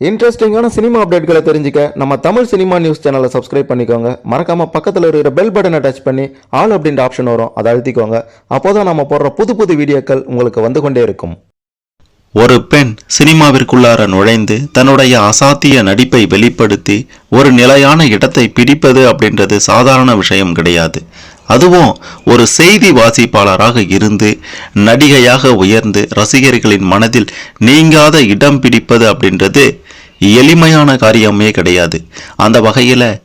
இன்ட்ரெஸ்டிங்கான சினிமா அப்டேட்களை தெரிஞ்சுக்க நம்ம தமிழ் சினிமா நியூஸ் சேனலை சப்ஸ்கிரைப் பண்ணிக்கோங்க. மறக்காம பக்கத்தில் இருக்கிற பெல் பட்டனை டச் பண்ணி ஆல் அப்படின்ற ஆப்ஷன் வரும். அதை அழுத்திக்கோங்க. அப்போதான் நம்ம போடுற புது புது வீடியோக்கள் உங்களுக்கு வந்து கொண்டே இருக்கும். ஒரு பெண் சினிமாவிற்குள்ளார நுழைந்து தன்னுடைய அசாத்திய நடிப்பை வெளிப்படுத்தி ஒரு நிலையான இடத்தை பிடிப்பது அப்படின்றது சாதாரண விஷயம் கிடையாது. அதுவும் ஒரு செய்தி வாசிப்பாளராக இருந்து நடிகையாக உயர்ந்து ரசிகர்களின் மனதில் நீங்காத இடம் பிடிப்பது அப்படின்றது எளிமையான காரியமே கிடையாது. அந்த வகையில்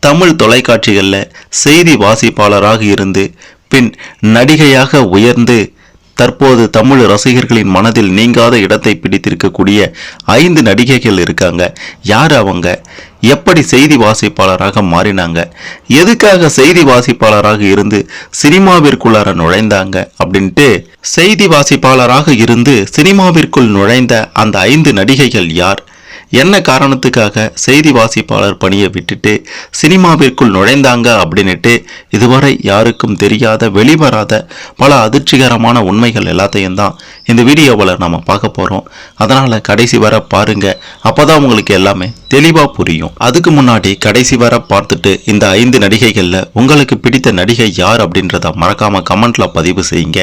தமிழ் தொலைக்காட்சிகளில் செய்தி வாசிப்பாளராக இருந்து பின் நடிகையாக உயர்ந்து தற்போது தமிழ் ரசிகர்களின் மனதில் நீங்காத இடத்தை பிடித்திருக்கக்கூடிய ஐந்து நடிகைகள் இருக்காங்க. யார் அவங்க? எப்படி செய்தி வாசிப்பாளராக மாறினாங்க? எதுக்காக செய்தி வாசிப்பாளராக இருந்து சினிமாவிற்குள்ளார நுழைந்தாங்க அப்படின்ட்டு செய்தி வாசிப்பாளராக இருந்து சினிமாவிற்குள் நுழைந்த அந்த ஐந்து நடிகைகள் யார்? என்ன காரணத்துக்காக செய்தி வாசிப்பாளர் பணியை விட்டுட்டு சினிமாவிற்குள் நுழைந்தாங்க அப்படின்னுட்டு இதுவரை யாருக்கும் தெரியாத வெளிவராத பல அதிர்ச்சிகரமான உண்மைகள் எல்லாத்தையும் தான் இந்த வீடியோவில் நம்ம பார்க்க போகிறோம் அதனால் கடைசி வர பாருங்க. அப்போதான் உங்களுக்கு எல்லாமே தெளிவாக புரியும். அதுக்கு முன்னாடி கடைசி வர பார்த்துட்டு இந்த ஐந்து நடிகைகளில் உங்களுக்கு பிடித்த நடிகை யார் அப்படின்றத மறக்காமல் கமெண்ட்ல பதிவு செய்யுங்க.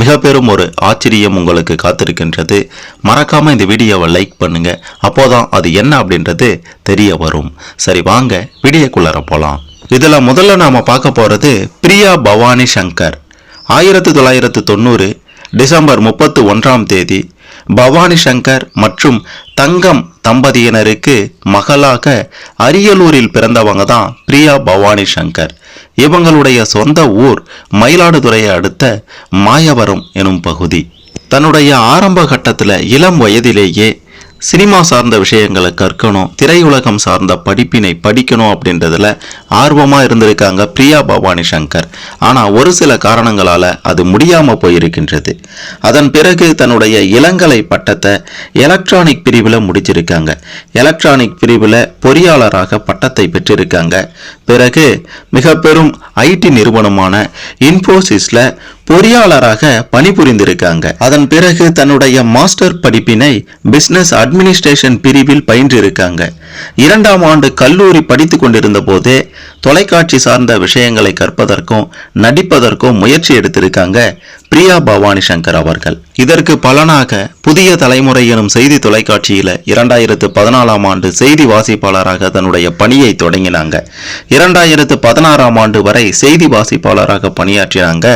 மிக பெரும் ஒரு ஆச்சரியம் உங்களுக்கு காத்திருக்கின்றது. மறக்காமல் இந்த வீடியோவை லைக் பண்ணுங்க. அப்போதான் அது என்ன அப்படின்றது தெரிய வரும். சரி வாங்க வீடியோக்குள்ளார போகலாம் இதில் முதல்ல நாம பார்க்க போறது பிரியா பவானி சங்கர். ஆயிரத்தி தொள்ளாயிரத்து தொண்ணூறு டிசம்பர் முப்பத்து ஒன்றாம் தேதி பவானி சங்கர் மற்றும் தங்கம் தம்பதியினருக்கு மகளாக அரியலூரில் பிறந்தவங்க தான் பிரியா பவானி சங்கர். இவங்களுடைய சொந்த ஊர் மயிலாடுதுறையை அடுத்த மாயவரம் எனும் பகுதி. தன்னுடைய ஆரம்ப கட்டத்தில் இளம் வயதிலேயே சினிமா சார்ந்த விஷயங்களை கற்கணும் திரையுலகம் சார்ந்த படிப்பினை படிக்கணும் அப்படின்றதுல ஆர்வமாக இருந்திருக்காங்க பிரியா பவானி சங்கர். ஆனால் ஒரு சில காரணங்களால் அது முடியாமல் போயிருக்கின்றது. அதன் பிறகு தன்னுடைய இளங்கலை பட்டத்தை எலக்ட்ரானிக் பிரிவில் முடிச்சிருக்காங்க. எலக்ட்ரானிக் பிரிவில் பொறியாளராக பட்டத்தை பெற்றிருக்காங்க. பிறகு மிக பெரும் ஐடி நிறுவனமான இன்போசிஸ்ல பொறியாளராக பணிபுரிந்திருக்காங்க. அதன் பிறகு தன்னுடைய மாஸ்டர் படிப்பினை பிசினஸ் அட்மினிஸ்ட்ரேஷன் பிரிவில் பயின்றிருக்காங்க. இரண்டாம் ஆண்டு கல்லூரி படித்து கொண்டிருந்த போதே தொலைக்காட்சி சார்ந்த விஷயங்களை கற்பதற்கும் நடிப்பதற்கும் முயற்சி எடுத்திருக்காங்க பிரியா பவானி சங்கர் அவர்கள். இதற்கு பலனாக புதிய தலைமுறை எனும் செய்தி தொலைக்காட்சியில் இரண்டாயிரத்து பதினாலாம் ஆண்டு செய்தி வாசிப்பாளராக தன்னுடைய பணியை தொடங்கினாங்க. இரண்டாயிரத்து பதினாறாம் ஆண்டு வரை செய்தி வாசிப்பாளராக பணியாற்றினாங்க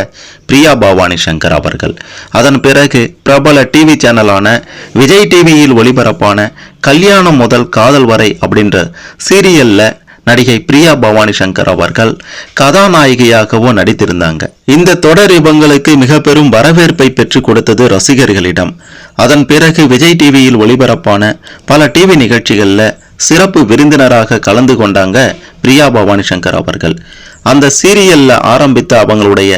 பிரியா பவானி சங்கர் அவர்கள். அதன் பிறகு பிரபல டிவி சேனலான விஜய் டிவியில் ஒளிபரப்பான கல்யாணம் முதல் காதல் வரை அப்படின்ற சீரியல்ல நடிகை பிரியா பவானி சங்கர் அவர்கள் கதாநாயகியாகவும் நடித்திருந்தாங்க. இந்த தொடர் இவங்களுக்கு மிக பெரும் வரவேற்பை பெற்றுக் கொடுத்தது ரசிகர்களிடம். அதன் பிறகு விஜய் டிவியில் ஒளிபரப்பான பல டிவி நிகழ்ச்சிகளில் சிறப்பு விருந்தினராக கலந்து கொண்டாங்க பிரியா பவானி சங்கர் அவர்கள். அந்த சீரியல்ல ஆரம்பித்த அவங்களுடைய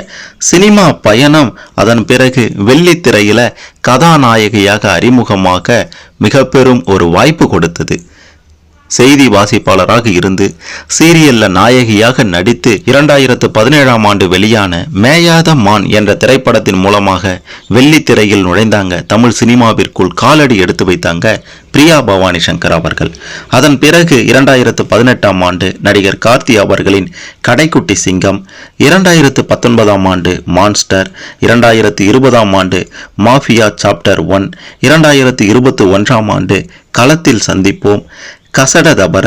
சினிமா பயணம் அதன் பிறகு வெள்ளித்திரையில கதாநாயகியாக அறிமுகமாக மிக பெரும் ஒரு வாய்ப்பு கொடுத்தது. செய்தி வாசிப்பாளராக இருந்து சீரியல்ல நாயகியாக நடித்து இரண்டாயிரத்து பதினேழாம் ஆண்டு வெளியான மேயாத மான் என்ற திரைப்படத்தின் மூலமாக வெள்ளித்திரையில் நுழைந்தாங்க தமிழ் சினிமாவிற்குள் காலடி எடுத்து வைத்தாங்க பிரியா பவானி சங்கர் அவர்கள். அதன் பிறகு இரண்டாயிரத்து பதினெட்டாம் ஆண்டு நடிகர் கார்த்தி அவர்களின் கடைக்குட்டி சிங்கம் இரண்டாயிரத்து பத்தொன்பதாம் ஆண்டு மான்ஸ்டர் இரண்டாயிரத்து இருபதாம் ஆண்டு மாஃபியா சாப்டர் ஒன் இரண்டாயிரத்து இருபத்தி ஒன்றாம் ஆண்டு களத்தில் சந்திப்போம் கசட தபர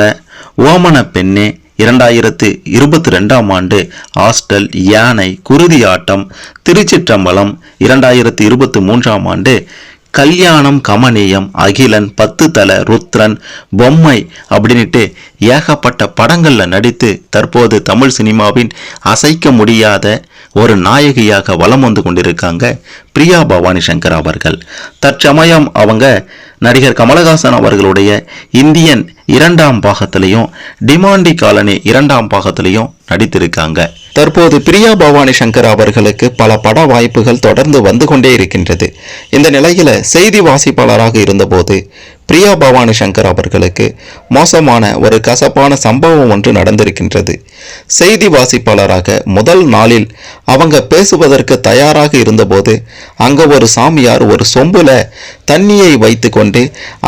ஓமன பெண்ணே இரண்டாயிரத்து இருபத்தி ரெண்டாம் ஆண்டு ஹாஸ்டல் யானை குருதி ஆட்டம் திருச்சிற்றம்பலம் இரண்டாயிரத்து இருபத்தி மூன்றாம் ஆண்டு கல்யாணம் கமனியம் அகிலன் பத்து தல ருத்ரன் பொம்மை அப்படின்ட்டு ஏகப்பட்ட படங்களில் நடித்து தற்போது தமிழ் சினிமாவின் அசைக்க முடியாத ஒரு நாயகியாக வலம் வந்து கொண்டிருக்காங்க பிரியா பவானி சங்கர் அவர்கள். தற்சமயம் அவங்க நடிகர் கமலஹாசன் அவர்களுடைய இந்தியன் இரண்டாம் பாகத்திலையும் டிமாண்டி காலனி இரண்டாம் பாகத்திலையும் நடித்திருக்காங்க. தற்போது பிரியா பவானி சங்கர் அவர்களுக்கு பல பட வாய்ப்புகள் தொடர்ந்து வந்து கொண்டே இருக்கின்றது. இந்த நிலையில செய்தி வாசிப்பாளராக இருந்தபோது பிரியா பவானி சங்கர் அவர்களுக்கு மோசமான ஒரு கசப்பான சம்பவம் ஒன்று நடந்திருக்கின்றது. செய்தி வாசிப்பாளராக முதல் நாளில் அவங்க பேசுவதற்கு தயாராக இருந்தபோது அங்க ஒரு சாமியார் ஒரு சொம்புல தண்ணியை வைத்துக்கொண்டு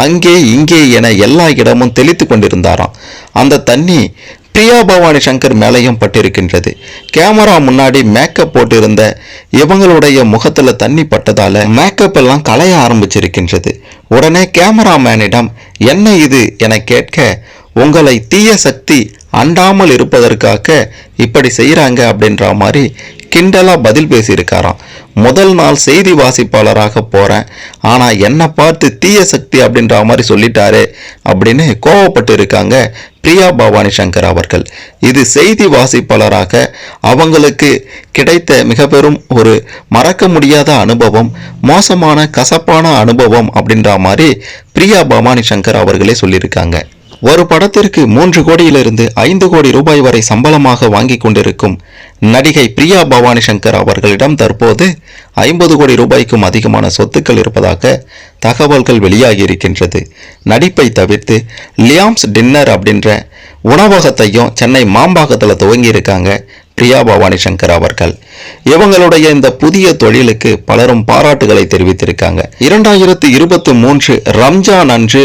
அங்கே இங்கே என எல்லா இடமும் தெளித்து கொண்டிருந்தாராம். அந்த தண்ணி பிரியா பவானி சங்கர் மேலையும் பட்டிருக்கின்றது. கேமரா முன்னாடி மேக்கப் போட்டிருந்த இவங்களுடைய முகத்துல தண்ணி பட்டதால மேக்கப் எல்லாம் களைய ஆரம்பிச்சிருக்கின்றது. உடனே கேமராமேனிடம் என்ன இது? என கேட்க உங்களை தீய சக்தி அண்டாமல் இருப்பதற்காக இப்படி செய்கிறாங்க அப்படின்ற மாதிரி கிண்டலாக பதில் பேசியிருக்காராம். முதல் நாள் செய்தி வாசிப்பாளராக போகிறேன் ஆனால் என்னை பார்த்து தீய சக்தி அப்படின்ற மாதிரி சொல்லிட்டாரே அப்படின்னு கோவப்பட்டு இருக்காங்க பிரியா பவானி சங்கர் அவர்கள். இது செய்தி வாசிப்பாளராக அவங்களுக்கு கிடைத்த மிக பெரும் ஒரு மறக்க முடியாத அனுபவம் மோசமான கசப்பான அனுபவம் அப்படின்ற மாதிரி பிரியா பவானி சங்கர் அவர்களே சொல்லியிருக்காங்க. ஒரு படத்திற்கு மூன்று கோடியிலிருந்து ஐந்து கோடி ரூபாய் வரை சம்பளமாக வாங்கி கொண்டிருக்கும் நடிகை பிரியா பவானி சங்கர் அவர்களிடம் தற்போது ஐம்பது கோடி ரூபாய்க்கும் அதிகமான சொத்துக்கள் இருப்பதாக தகவல்கள் வெளியாகி இருக்கின்றது நடிப்பை தவிர்த்து லியாம்ஸ் டின்னர் அப்படின்ற உணவகத்தையும் சென்னை மாம்பாக்கத்தில் துவங்கி இருக்காங்க பிரியா பவானி சங்கர் அவர்கள். இவங்களுடைய இந்த புதிய தொழிலுக்கு பலரும் பாராட்டுகளை தெரிவித்திருக்காங்க. இரண்டாயிரத்தி இருபத்தி மூன்று ரம்ஜான் அன்று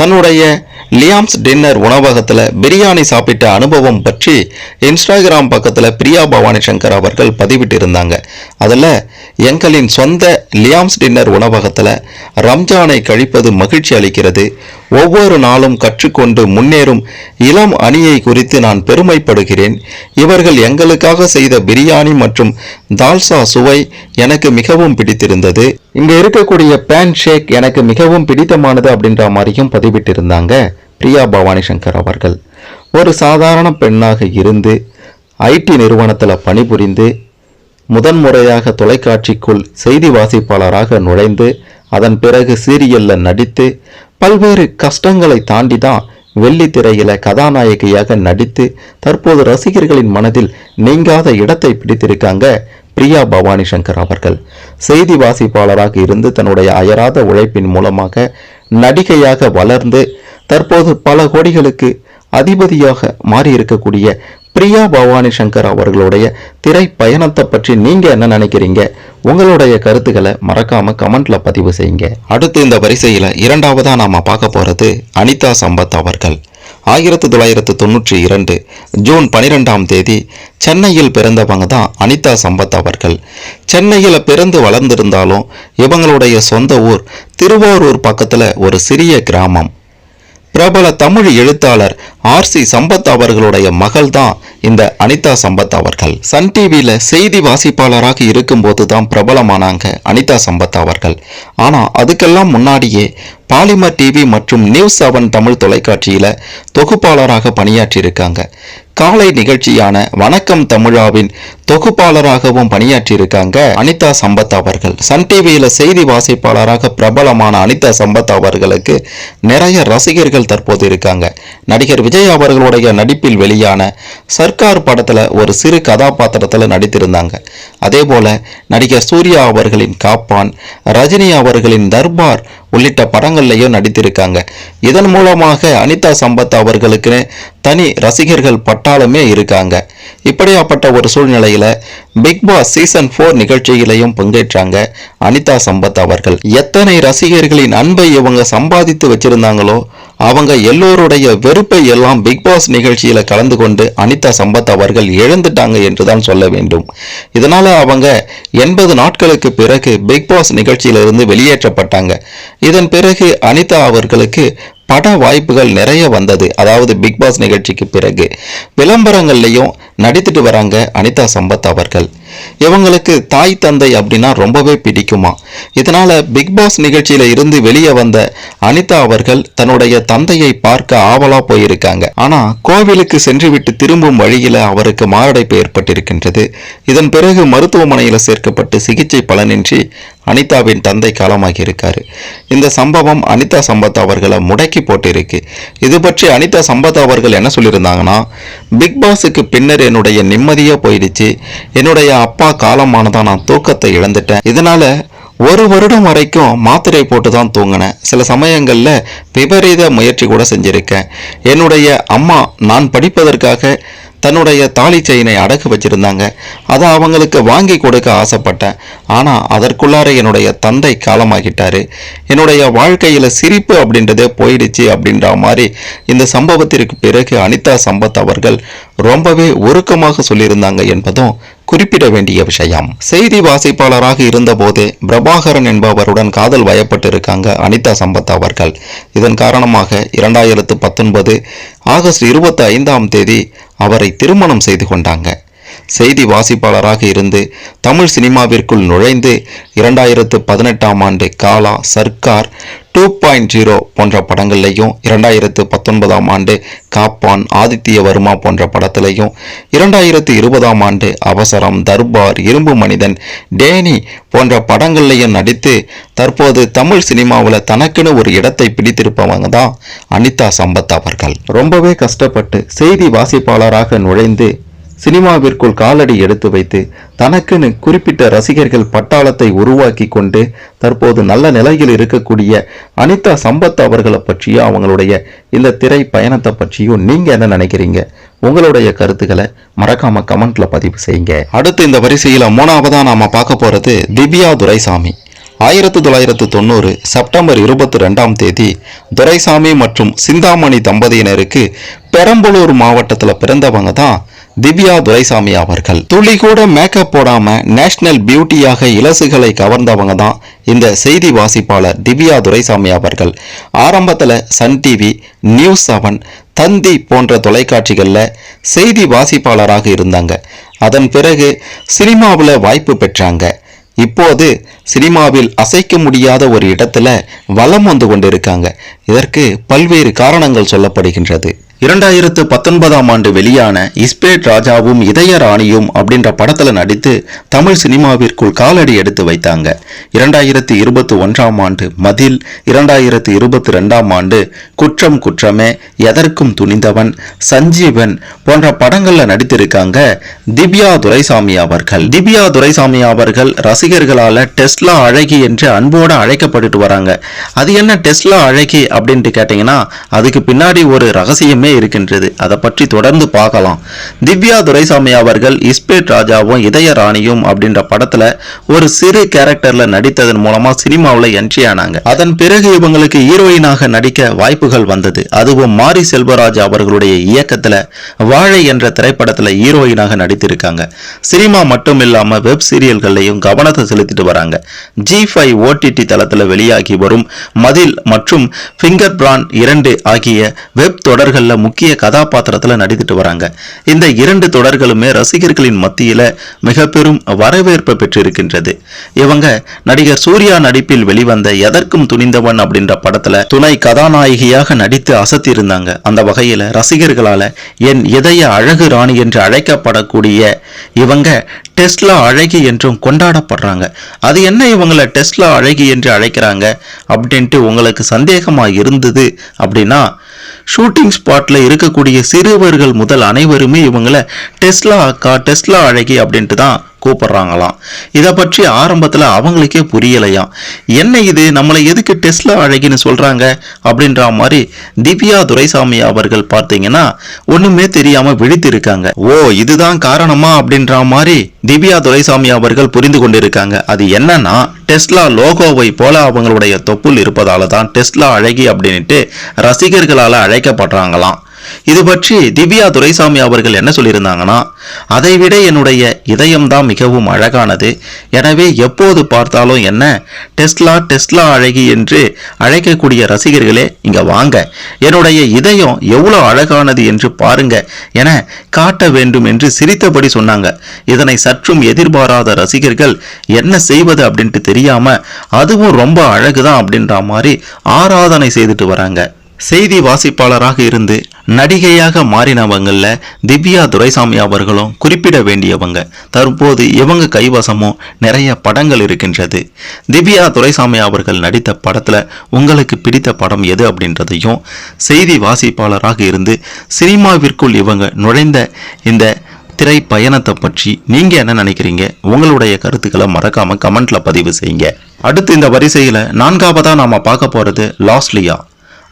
தன்னுடைய லியாம்ஸ் டின்னர் உணவகத்தில் பிரியாணி சாப்பிட்ட அனுபவம் பற்றி இன்ஸ்டாகிராம் பக்கத்தில் பிரியா பவானி சங்கர் அவர்கள் பதிவிட்டிருந்தாங்க. அதில் எங்களின் சொந்த லியாம்ஸ் டின்னர் உணவகத்தில் ரம்ஜானை கழிப்பது மகிழ்ச்சி அளிக்கிறது. ஒவ்வொரு நாளும் கற்றுக்கொண்டு முன்னேறும் இளம் அணியை குறித்து நான் பெருமைப்படுகிறேன். இவர்கள் எங்களுக்காக செய்த பிரியாணி மற்றும் தால்சா சுவை எனக்கு மிகவும் பிடித்திருந்தது. இங்கே இருக்கக்கூடிய பேன் ஷேக் எனக்கு மிகவும் பிடித்தமானது அப்படின்ற மாதிரியும் பதிவிட்டிருந்தாங்க பிரியா பவானி சங்கர் அவர்கள். ஒரு சாதாரண பெண்ணாக இருந்து ஐடி நிறுவனத்தில் பணிபுரிந்து முதன்முறையாக தொலைக்காட்சிக்குள் செய்தி வாசிப்பாளராக நுழைந்து அதன் பிறகு சீரியல்ல நடித்து பல்வேறு கஷ்டங்களை தாண்டி தான் வெள்ளித்திரையில கதாநாயகியாக நடித்து தற்போது ரசிகர்களின் மனதில் நீங்காத இடத்தை பிடித்திருக்காங்க பிரியா பவானி சங்கர் அவர்கள். செய்தி வாசிப்பாளராக இருந்து தன்னுடைய அயராத உழைப்பின் மூலமாக நடிகையாக வளர்ந்து தற்போது பல கோடிகளுக்கு அதிபதியாக மாறி இருக்கக்கூடிய பிரியா பவானி சங்கர் அவர்களுடைய திரை பயணத்தை பற்றி நீங்க என்ன நினைக்கிறீங்க? உங்களுடைய கருத்துக்களை மறக்காம கமெண்ட்ல பதிவு செய்யுங்க. அடுத்து இந்த வரிசையில இரண்டாவதா நாம பார்க்க போறது அனிதா சம்பத் அவர்கள். ஆயிரத்தி தொள்ளாயிரத்து தொண்ணூற்றி இரண்டு ஜூன் பனிரெண்டாம் தேதி சென்னையில் பிறந்தவங்க தான் அனிதா சம்பத் அவர்கள். சென்னையில் பிறந்து வளர்ந்திருந்தாலும் இவங்களுடைய சொந்த ஊர் திருவாரூர் பக்கத்தில் ஒரு சிறிய கிராமம். பிரபல தமிழ் எழுத்தாளர் ஆர் சி சம்பத் அவர்களுடைய மகள் தான் இந்த அனிதா சம்பத் அவர்கள். சன் டிவியில் செய்தி வாசிப்பாளராக இருக்கும்போது தான் பிரபலமானாங்க அனிதா சம்பத் அவர்கள். ஆனால் அதுக்கெல்லாம் முன்னாடியே பாலிமர் டிவி மற்றும் நியூஸ் செவன் தமிழ் தொலைக்காட்சியில் தொகுப்பாளராக பணியாற்றியிருக்காங்க. காலை நிகழ்ச்சியான வணக்கம் தமிழாவின் தொகுப்பாளராகவும் பணியாற்றியிருக்காங்க அனிதா சம்பத் அவர்கள். சன் டிவியில் செய்தி வாசிப்பாளராக பிரபலமான அனிதா சம்பத் அவர்களுக்கு நிறைய ரசிகர்கள் தற்போது இருக்காங்க. நடிகர் விஜய் அவர்களுடைய நடிப்பில் வெளியான சர்க்கார் படத்தில் ஒரு சிறு கதாபாத்திரத்தில் நடித்திருந்தாங்க. அதே போல நடிகர் சூர்யா அவர்களின் காப்பான் ரஜினி அவர்களின் தர்பார் உள்ளிட்ட படங்கள்லையும் நடித்திருக்காங்க. இதன் மூலமாக அனிதா சம்பத் அவர்களுக்குன்னு தனி ரசிகர்கள் பட்டாளமே இருக்காங்க. இப்படியாப்பட்ட ஒரு சூழ்நிலையில பிக் பாஸ் சீசன் ஃபோர் நிகழ்ச்சியிலையும் பங்கேற்றாங்க அனிதா சம்பத் அவர்கள். எத்தனை ரசிகர்களின் அன்பை இவங்க சம்பாதித்து வச்சிருந்தாங்களோ அவங்க எல்லோருடைய வெறுப்பை எல்லாம் பிக் பாஸ் நிகழ்ச்சியில் கலந்து கொண்டு அனிதா சம்பத் அவர்கள் இழந்துட்டாங்க என்றுதான் சொல்ல வேண்டும். இதனால் அவங்க எண்பது நாட்களுக்கு பிறகு பிக் பாஸ் நிகழ்ச்சியிலிருந்து வெளியேற்றப்பட்டாங்க. இதன் பிறகு அனிதா அவர்களுக்கு பட வாய்ப்புகள் நிறைய வந்தது. அதாவது பிக் பாஸ் நிகழ்ச்சிக்கு பிறகு. விளம்பரங்கள்லையும் நடித்துட்டு வராங்க அனிதா சம்பத் அவர்கள். இவங்களுக்கு தாய் தந்தை அப்படின்னா ரொம்பவே பிடிக்குமா? இதனால பிக் பாஸ் நிகழ்ச்சியில இருந்து வெளியே வந்த அனிதா அவர்கள் தன்னுடைய தந்தையை பார்க்க ஆவலா போயிருக்காங்க. ஆனா கோவிலுக்கு சென்றுவிட்டு திரும்பும் வழியில அவருக்கு மாரடைப்பு ஏற்பட்டிருக்கின்றது. இதன் பிறகு மருத்துவமனையில சேர்க்கப்பட்டு சிகிச்சை பலனின்றி அனிதாவின் தந்தை காலமாகி இருக்காரு இந்த சம்பவம் அனிதா சம்பத் அவர்களை முடக்கி போட்டிருக்கு. இது பற்றி அனிதா சம்பத் அவர்கள் என்ன சொல்லியிருந்தாங்கன்னா பிக் பாஸுக்கு பின்னரே என்னுடைய நிம்மதியே போயிடுச்சு. என்னுடைய அப்பா காலமானதான் நான் தூக்கத்தை இழந்துட்டேன். இதனால ஒரு வருடம் வரைக்கும் மாத்திரை போட்டு தான் தூங்கினேன். சில சமயங்களில் விபரீத முயற்சி கூட செஞ்சிருக்கேன். என்னுடைய அம்மா நான் படிப்பதற்காக தன்னுடைய தாலி செயினை அடகு வச்சிருந்தாங்க. அதை அவங்களுக்கு வாங்கி கொடுக்க ஆசைப்பட்டேன். ஆனால் அதற்குள்ளார என்னுடைய தந்தை காலமாகிட்டார். என்னுடைய வாழ்க்கையில் சிரிப்பு அப்படின்றதே போயிடுச்சு அப்படின்ற மாதிரி இந்த சம்பவத்திற்கு பிறகு அனிதா சம்பத் அவர்கள் ரொம்பவே உருக்கமாக சொல்லியிருந்தாங்க என்பதும் குறிப்பிட வேண்டிய விஷயம். செய்தி வாசிப்பாளராக இருந்தபோது பிரபாகரன் என்பவருடன் காதல் வயப்பட்டிருக்காங்க அனிதா சம்பத் அவர்கள். இதன் காரணமாக இரண்டாயிரத்து பத்தொன்பது ஆகஸ்ட் இருபத்தி ஐந்தாம் தேதி அவரை திருமணம் செய்து கொண்டாங்க. செய்தி வாசிப்பாளராக இருந்து தமிழ் சினிமாவிற்குள் நுழைந்து இரண்டாயிரத்து பதினெட்டாம் ஆண்டு Kaala Sarkar two point zero போன்ற படங்கள்லையும் இரண்டாயிரத்து பத்தொன்பதாம் ஆண்டு காப்பான் ஆதித்ய வர்மா போன்ற படத்திலையும் இரண்டாயிரத்து இருபதாம் ஆண்டு அவசரம் தர்பார் இரும்பு மனிதன் டேனி போன்ற படங்கள்லையும் நடித்து தற்போது தமிழ் சினிமாவில் தனக்குன்னு ஒரு இடத்தை பிடித்திருப்பவங்க தான் அனிதா சம்பத் அவர்கள். ரொம்பவே கஷ்டப்பட்டு செய்தி வாசிப்பாளராக நுழைந்து சினிமாவிற்குள் காலடி எடுத்து வைத்து தனக்குன்னு குறிப்பிட்ட ரசிகர்கள் பட்டாளத்தை உருவாக்கி கொண்டு தற்போது நல்ல நிலையில் இருக்கக்கூடிய அனிதா சம்பத் அவர்களை பற்றியும் அவங்களுடைய இந்த திரை பயணத்தை பற்றியும் நீங்க என்ன நினைக்கிறீங்க? உங்களுடைய கருத்துக்களை மறக்காம கமெண்ட்ல பதிவு செய்யுங்க. அடுத்து இந்த வரிசையில மூணாவதா நாம பார்க்க போறது திவ்யா துரைசாமி. ஆயிரத்து தொள்ளாயிரத்து தொண்ணூறு செப்டம்பர் இருபத்தி ரெண்டாம் தேதி துரைசாமி மற்றும் சிந்தாமணி தம்பதியினருக்கு பெரம்பலூர் மாவட்டத்தில் பிறந்தவங்க தான் திவ்யா துரைசாமி அவர்கள். துளி கூட மேக்கப் போடாம நேஷனல் பியூட்டியாக இலசுகளை கவர்ந்தவங்க தான் இந்த செய்தி வாசிப்பாளர் திவ்யா துரைசாமி அவர்கள். ஆரம்பத்தில் Sun TV news seven Thanthi போன்ற தொலைக்காட்சிகளில் செய்தி வாசிப்பாளராக இருந்தாங்க. அதன் பிறகு சினிமாவில் வாய்ப்பு பெற்றாங்க. இப்போது சினிமாவில் அசைக்க முடியாத ஒரு இடத்துல வலம் வந்து கொண்டிருக்காங்க. இதற்கு பல்வேறு காரணங்கள் சொல்லப்படுகின்றது. இரண்டாயிரத்து பத்தொன்பதாம் ஆண்டு வெளியான இஸ்பேட் ராஜாவும் இதய ராணியும் அப்படின்ற படத்தில் நடித்து தமிழ் சினிமாவிற்குள் காலடி எடுத்து வைத்தாங்க. இரண்டாயிரத்து இருபத்தி ஒன்றாம் ஆண்டு மதில் இரண்டாயிரத்து இருபத்தி ரெண்டாம் ஆண்டு குற்றம் குற்றமே எதற்கும் துணிந்தவன் சஞ்சீவன் போன்ற படங்களில் நடித்திருக்காங்க திவ்யா துரைசாமி அவர்கள். திவ்யா துரைசாமி அவர்கள் ரசிகர்களால் டெஸ்லா அழகி என்று அன்போடு அழைக்கப்பட்டுட்டு வராங்க. அது என்ன டெஸ்லா அழகி அப்படின்ட்டு கேட்டிங்கன்னா அதுக்கு பின்னாடி ஒரு ரகசியமே இருக்கின்றது. அதை பற்றி தொடர்ந்து பார்க்கலாம். திவ்யா துரைசாமி அவர்கள் இஸ்பேட் ராஜாவும் இதய ராணியும் அப்படின்ற படத்துல ஒரு சிறு கேரக்டர்ல நடித்ததன் மூலமா சினிமாவில் என்ட்ரி ஆனாங்க. அதன் பிறகு இவங்களுக்கு ஹீரோயினாக நடிக்க வாய்ப்புகள் வந்தது. அதுவும் மாரி செல்வராஜ் அவர்களுடைய இயக்கத்துல வாழை என்ற திரைப்படத்துல ஹீரோயினாக நடித்திருக்காங்க. சினிமா மட்டும் இல்லாம வெப் சீரியல்கள்லையும் கவனத்தை செலுத்திட்டு வராங்க. ஜி ஃபைவ் ஓடிடி தளத்துல வெளியாகி வரும் மதில் மற்றும் ஃபிங்கர் பிரான் இரண்டு ஆகிய வெப் தொடர்கள்ல முக்கிய கதாபாத்திரத்துல நடித்துட்டு வராங்க. இந்த இரண்டு தொடர்களுமே ரசிகர்களின் மத்தியில மிக பெரும் வரவேற்பை பெற்றிருக்கின்றது. இவங்க நடிகர் சூர்யா நடிப்பில் வெளிவந்த எதற்கும் துணிந்தவன் அப்படின்ற படத்துல துணை கதாநாயகியாக நடித்து அசத்தியிருந்தாங்க. அந்த வகையில் ரசிகர்களால என் இதய அழகு ராணி என்று அழைக்கப்படக்கூடிய இவங்க டெஸ்லா அழகி என்றும் கொண்டாடப்படுறாங்க. அது என்ன இவங்களை டெஸ்லா அழகி என்று அழைக்கிறாங்க அப்படின்ட்டு உங்களுக்கு சந்தேகமா இருந்தது அப்படின்னா ஷூட்டிங் ஸ்பாட்ல இருக்கக்கூடிய சிறுவர்கள் முதல் அனைவருமே இவங்களை டெஸ்லா அக்கா டெஸ்லா அழகி அப்படின்ட்டு தான் கூப்பிடுறாங்களாம். இதை பற்றி ஆரம்பத்தில் அவங்களுக்கே புரியலையாம். என்ன இது? நம்மளை எதுக்கு டெஸ்ட்லா அழகின்னு சொல்கிறாங்க அப்படின்ற மாதிரி திவ்யா துரைசாமி அவர்கள் பார்த்தீங்கன்னா ஒன்றுமே தெரியாமல் விழித்திருக்காங்க. ஓ இதுதான் காரணமா? அப்படின்ற மாதிரி திவ்யா துரைசாமி அவர்கள் புரிந்து கொண்டிருக்காங்க. அது என்னன்னா டெஸ்லா லோகோவை போல அவங்களுடைய தொப்புள் இருப்பதால தான் டெஸ்லா அழகி அப்படின்ட்டு ரசிகர்களால் அழைக்கப்படுறாங்களாம். இது பற்றி திவ்யா துரைசாமி அவர்கள் என்ன சொல்லியிருந்தாங்கன்னா அதைவிட என்னுடைய இதயம்தான் மிகவும் அழகானது. எனவே எப்போது பார்த்தாலும் என்ன? டெஸ்லா டெஸ்லா அழகி என்று அழைக்கக்கூடிய ரசிகர்களே இங்க வாங்க. என்னுடைய இதயம் எவ்வளவு அழகானது என்று பாருங்க என காட்ட வேண்டும் என்று சிரித்தபடி சொன்னாங்க. இதனை சற்றும் எதிர்பாராத ரசிகர்கள் என்ன செய்வது? அப்படின்ட்டு தெரியாம அதுவும் ரொம்ப அழகுதான் அப்படின்ற மாதிரி ஆராதனை செய்துட்டு வராங்க. செய்தி வாசிப்பாளராக இருந்து நடிகையாக மாறினவங்களில் திவ்யா துரைசாமி அவர்களும் குறிப்பிட வேண்டியவங்க. தற்போது இவங்க கைவசமும் நிறைய படங்கள் இருக்கின்றது. திவ்யா துரைசாமி அவர்கள் நடித்த படத்தில் உங்களுக்கு பிடித்த படம் எது அப்படின்றதையும் செய்தி வாசிப்பாளராக இருந்து சினிமாவிற்குள் இவங்க நுழைந்த இந்த திரை பயணத்தை பற்றி நீங்கள் என்ன நினைக்கிறீங்க? உங்களுடைய கருத்துக்களை மறக்காமல் கமெண்ட்டில் பதிவு செய்யுங்க. அடுத்து இந்த வரிசையில் நான்காவதாக நாம் பார்க்க போகிறது லாஸ்லியா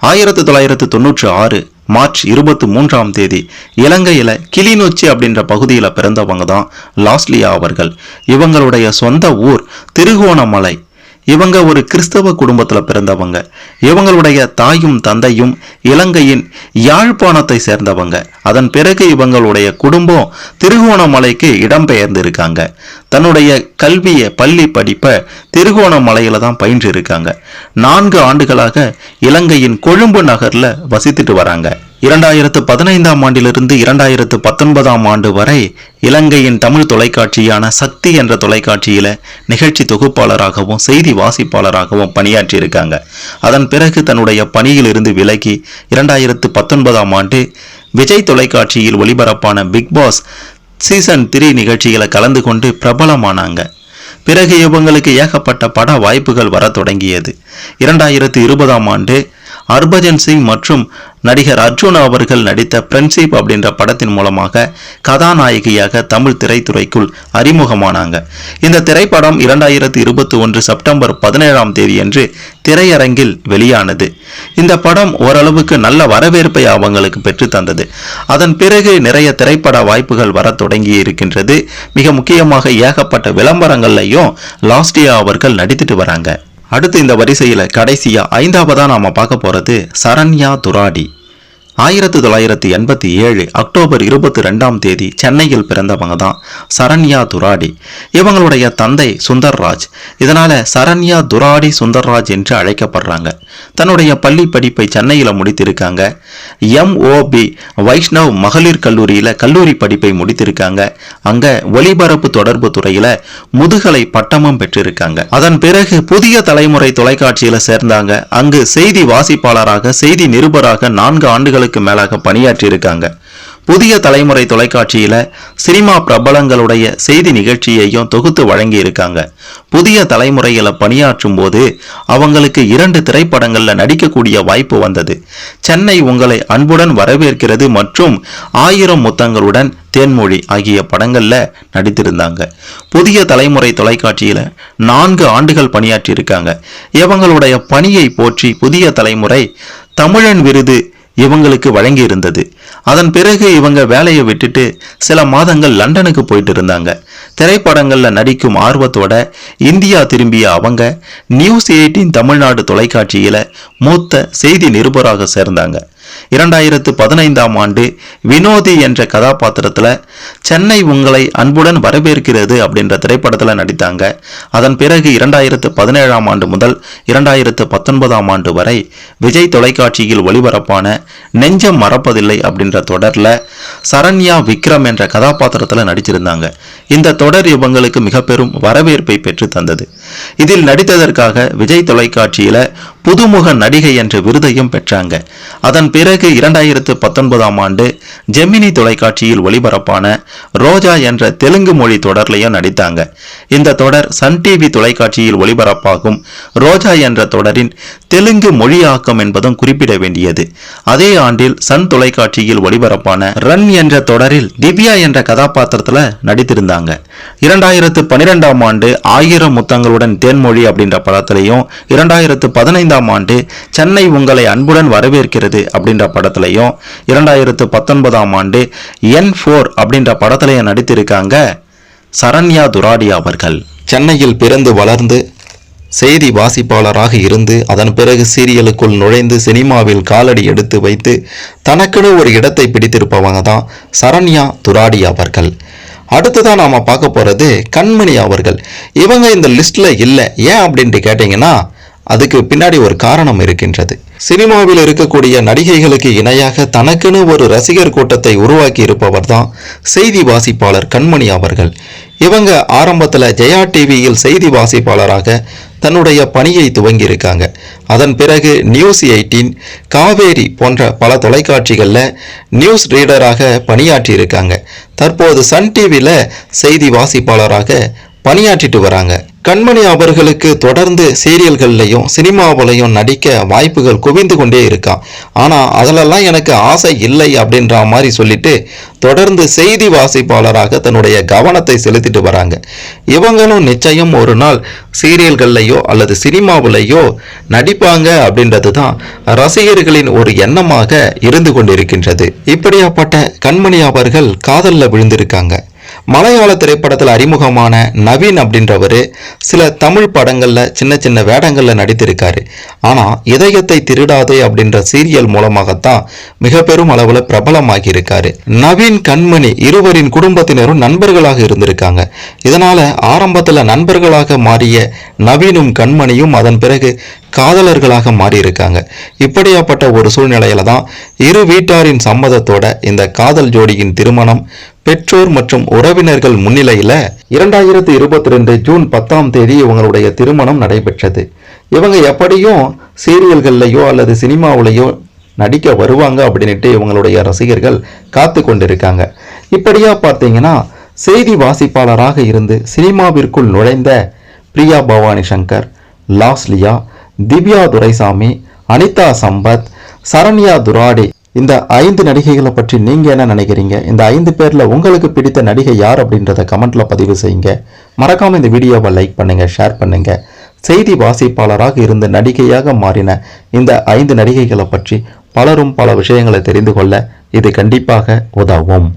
ஆயிரத்தி தொள்ளாயிரத்து தொண்ணூற்றி ஆறு மார்ச் இருபத்தி மூன்றாம் தேதி இலங்கையில கிளிநொச்சி அப்படின்ற பகுதியில் பிறந்தவங்க தான் லாஸ்லியா அவர்கள். இவங்களுடைய சொந்த ஊர் திருகோணமலை. இவங்க ஒரு கிறிஸ்தவ குடும்பத்தில் பிறந்தவங்க. இவங்களுடைய தாயும் தந்தையும் இலங்கையின் யாழ்ப்பாணத்தை சேர்ந்தவங்க. அதன் பிறகு இவங்களுடைய குடும்பம் திருகோணமலைக்கு இடம்பெயர்ந்திருக்காங்க. தன்னுடைய கல்வியை பள்ளி படிப்பை திருகோணமலையில தான் பயின்று இருக்காங்க நான்கு ஆண்டுகளாக இலங்கையின் கொழும்பு நகர்ல வசித்துட்டு வராங்க. இரண்டாயிரத்து பதினைந்தாம் ஆண்டிலிருந்து இரண்டாயிரத்து பத்தொன்பதாம் ஆண்டு வரை இலங்கையின் தமிழ் தொலைக்காட்சியான சக்தி என்ற தொலைக்காட்சியில் நிகழ்ச்சி தொகுப்பாளராகவும் செய்தி வாசிப்பாளராகவும் பணியாற்றியிருக்காங்க. அதன் பிறகு தன்னுடைய பணியிலிருந்து விலகி இரண்டாயிரத்து பத்தொன்பதாம் ஆண்டு விஜய் தொலைக்காட்சியில் ஒளிபரப்பான பிக் பாஸ் சீசன் த்ரீ நிகழ்ச்சிகளை கலந்து கொண்டு பிரபலமானாங்க. பிறகு இவங்களுக்கு ஏகப்பட்ட பட வாய்ப்புகள் வர தொடங்கியது. இரண்டாயிரத்தி இருபதாம் ஆண்டு ஹர்பஜன் சிங் மற்றும் நடிகர் அர்ஜுன் அவர்கள் நடித்த ஃப்ரெண்ட்ஷிப் அப்படின்ற படத்தின் மூலமாக கதாநாயகியாக தமிழ் திரைத்துறைக்குள் அறிமுகமானாங்க. இந்த திரைப்படம் இரண்டாயிரத்து இருபத்தி ஒன்று செப்டம்பர் பதினேழாம் தேதியன்று திரையரங்கில் வெளியானது. இந்த படம் ஓரளவுக்கு நல்ல வரவேற்பை அவங்களுக்கு பெற்று தந்தது. அதன் பிறகு நிறைய திரைப்பட வாய்ப்புகள் வர தொடங்கி இருக்கின்றது. மிக முக்கியமாக ஏகப்பட்ட விளம்பரங்கள்லையும் லாஸ்டியா அவர்கள் நடித்துட்டு வராங்க. அடுத்து இந்த வரிசையில கடைசியா ஐந்தாவதா நாம பார்க்க போறது சரண்யா துராடி. ஆயிரத்தி தொள்ளாயிரத்தி எண்பத்தி ஏழு அக்டோபர் இருபத்தி ரெண்டாம் தேதி சென்னையில் பிறந்தவங்க தான் சரண்யா துராடி. இவங்களுடைய தந்தை சுந்தர்ராஜ். இதனால சரண்யா துராடி சுந்தர்ராஜ் என்று அழைக்கப்படுறாங்க. தன்னுடைய பள்ளி படிப்பை சென்னையில் முடித்திருக்காங்க. எம்ஓபி வைஷ்ணவ் மகளிர் கல்லூரியில கல்லூரி படிப்பை முடித்திருக்காங்க. அங்க ஒலிபரப்பு தொடர்பு துறையில முதுகலை பட்டமும் பெற்றிருக்காங்க. அதன் பிறகு புதிய தலைமுறை தொலைக்காட்சியில் சேர்ந்தாங்க. அங்கு செய்தி வாசிப்பாளராக செய்தி நிருபராக நான்கு ஆண்டுகளுக்கு மேலாக பணியாற்றியிருக்காங்க. புதிய தலைமுறை தொலைக்காட்சியில சினிமா பிரபலங்களுடைய செய்தி நிகழ்ச்சியையும் தொகுத்து வழங்கி இருக்காங்க புதிய தலைமுறையில பணியாற்றும் போது அவங்களுக்கு இரண்டு திரைப்படங்கள்ல நடிக்கக்கூடிய வாய்ப்பு வந்தது. சென்னை உங்களை அன்புடன் வரவேற்கிறது மற்றும் ஆயிரம் முத்தங்களுடன் தேன்மொழி ஆகிய படங்கள்ல நடித்திருந்தாங்க. புதிய தலைமுறை தொலைக்காட்சியில நான்கு ஆண்டுகள் பணியாற்றி இருக்காங்க இவங்களுடைய பணியை போற்றி புதிய தலைமுறை தமிழன் விருது இவங்களுக்கு வழங்கி இருந்தது அதன் பிறகு இவங்க வேலையை விட்டுட்டு சில மாதங்கள் லண்டனுக்கு போயிட்டு இருந்தாங்க திரைப்படங்களில் நடிக்கும் ஆர்வத்தோட இந்தியா திரும்பிய அவங்க நியூஸ் எயிட்டீன் தமிழ்நாடு தொலைக்காட்சியில் மூத்த செய்தி நிருபராக சேர்ந்தாங்க. இரண்டாயிரத்து பதினைந்தாம் ஆண்டு வினோதி என்ற கதாபாத்திரத்தில் சென்னை உங்களை அன்புடன் வரவேற்கிறது அப்படின்ற திரைப்படத்தில் நடித்தாங்க. அதன் பிறகு இரண்டாயிரத்து பதினேழாம் ஆண்டு முதல் இரண்டாயிரத்து பத்தொன்பதாம் ஆண்டு வரை விஜய் தொலைக்காட்சியில் ஒளிபரப்பான நெஞ்சம் மறப்பதில்லை அப்படின்ற தொடரில் சரண்யா விக்ரம் என்ற கதாபாத்திரத்தில் நடிச்சிருந்தாங்க. இந்த தொடர் இவங்களுக்கு மிக பெரும் வரவேற்பை பெற்று தந்தது. இதில் நடித்ததற்காக விஜய் தொலைக்காட்சியில் புதுமுக நடிகை என்ற விருதையும் பெற்றாங்க. அதன் பிறகு பிறகு இரண்டாயிரத்து பத்தொன்பதாம் ஆண்டு ஜெமினி தொலைக்காட்சியில் ஒளிபரப்பான ரோஜா என்ற தெலுங்கு மொழி தொடர்லையும் நடித்தாங்க. இந்த தொடர் சன் டிவி தொலைக்காட்சியில் ஒளிபரப்பாகும் ரோஜா என்ற தொடரின் தெலுங்கு மொழியாக்கம் என்பதும் குறிப்பிட வேண்டியது. அதே ஆண்டில் சன் தொலைக்காட்சியில் ஒளிபரப்பான ரன் என்ற தொடரில் திவ்யா என்ற கதாபாத்திரத்தில் நடித்திருந்தாங்க. இரண்டாயிரத்து பன்னிரெண்டாம் ஆண்டு ஆயிரம் முத்தங்களுடன் தேன்மொழி அப்படின்ற படத்திலையும் இரண்டாயிரத்து பதினைந்தாம் ஆண்டு சென்னை உங்களை அன்புடன் வரவேற்கிறது அப்படின்னு அப்படின்ற படத்துலையும் இரண்டாயிரத்து பத்தொன்பதாம் ஆண்டு என் ஃபோர் அப்படின்ற படத்துலையும் நடித்திருக்காங்க சரண்யா துராடி அவர்கள். சென்னையில் பிறந்து வளர்ந்து செய்தி வாசிப்பாளராக இருந்து அதன் பிறகு சீரியலுக்குள் நுழைந்து சினிமாவில் காலடி எடுத்து வைத்து தனக்குன்னு ஒரு இடத்தை பிடித்திருப்பவங்க தான் சரண்யா துராடி அவர்கள். அடுத்ததான் நாம பார்க்க போறது கண்மணி அவர்கள். இவங்க இந்த லிஸ்ட்ல இல்லை. ஏன் அப்படின்ட்டு கேட்டிங்கன்னா அதுக்கு பின்னாடி ஒரு காரணம் இருக்கின்றது. சினிமாவில் இருக்கக்கூடிய நடிகைகளுக்கு இணையாக தனக்குன்னு ஒரு ரசிகர் கூட்டத்தை உருவாக்கி இருப்பவர் தான் செய்தி வாசிப்பாளர் கண்மணி அவர்கள். இவங்க ஆரம்பத்தில் ஜெயா டிவியில் செய்தி வாசிப்பாளராக தன்னுடைய பணியை துவங்கி இருக்காங்க அதன் பிறகு நியூஸ் எயிட்டீன் காவேரி போன்ற பல தொலைக்காட்சிகளில் நியூஸ் ரீடராக பணியாற்றி இருக்காங்க தற்போது சன் டிவியில் செய்தி வாசிப்பாளராக பணியாற்றிட்டு வராங்க. கண்மணி அவர்களுக்கு தொடர்ந்து சீரியல்கள்லையும் சினிமாவிலையும் நடிக்க வாய்ப்புகள் குவிந்து கொண்டே இருக்கான் ஆனால் அதிலெல்லாம் எனக்கு ஆசை இல்லை அப்படின்ற மாதிரி சொல்லிட்டு தொடர்ந்து செய்தி வாசிப்பாளராக தன்னுடைய கவனத்தை செலுத்திட்டு வராங்க. இவங்களும் நிச்சயம் ஒரு நாள் சீரியல்கள்லையோ அல்லது சினிமாவிலையோ நடிப்பாங்க அப்படின்றது தான் ரசிகர்களின் ஒரு எண்ணமாக இருந்து கொண்டிருக்கின்றது. இப்படியாப்பட்ட கண்மணி அவர்கள் காதலில் விழுந்திருக்காங்க. மலையாள திரைப்படத்தில் அறிமுகமான நவீன் அப்படின்றவர் சில தமிழ் படங்களில் சின்ன சின்ன வேடங்களில் நடித்திருக்காரு. ஆனால் இதயத்தை திருடாதே அப்படின்ற சீரியல் மூலமாகத்தான் மிக பெரும் அளவில் பிரபலமாகி இருக்காரு. நவீன் கண்மணி இருவரின் குடும்பத்தினரும் நண்பர்களாக இருந்திருக்காங்க. இதனால ஆரம்பத்தில் நண்பர்களாக மாறிய நவீனும் கண்மணியும் அதன் பிறகு காதலர்களாக மாறியிருக்காங்க. இப்படியாப்பட்ட ஒரு சூழ்நிலையில தான் இரு வீட்டாரின் சம்மதத்தோட இந்த காதல் ஜோடியின் திருமணம் பெற்றோர் மற்றும் உறவினர்கள் முன்னிலையில இரண்டாயிரத்தி இருபத்தி ரெண்டு ஜூன் பத்தாம் தேதி இவங்களுடைய திருமணம் நடைபெற்றது. இவங்க எப்படியும் சீரியல்கள்லையோ அல்லது சினிமாவிலையோ நடிக்க வருவாங்க அப்படின்ட்டு இவங்களுடைய ரசிகர்கள் காத்து கொண்டிருக்காங்க. இப்படியா பார்த்தீங்கன்னா செய்தி வாசிப்பாளராக இருந்து சினிமாவிற்குள் நுழைந்த பிரியா பவானி சங்கர் லாஸ்லியா திவ்யா துரைசாமி அனிதா சம்பத் சரண்யா துராடி இந்த ஐந்து நடிகைகளை பற்றி நீங்க என்ன நினைக்கிறீங்க? இந்த ஐந்து பேர்ல உங்களுக்கு பிடித்த நடிகை யார் அப்படின்றத கமெண்ட்ல பதிவு செய்யுங்க. மறக்காம இந்த வீடியோவை லைக் பண்ணுங்க ஷேர் பண்ணுங்க. செய்தி வாசிப்பாளராக இருந்த நடிகையாக மாறின இந்த ஐந்து நடிகைகளை பற்றி பலரும் பல விஷயங்களை தெரிந்து கொள்ள இது கண்டிப்பாக உதவும்.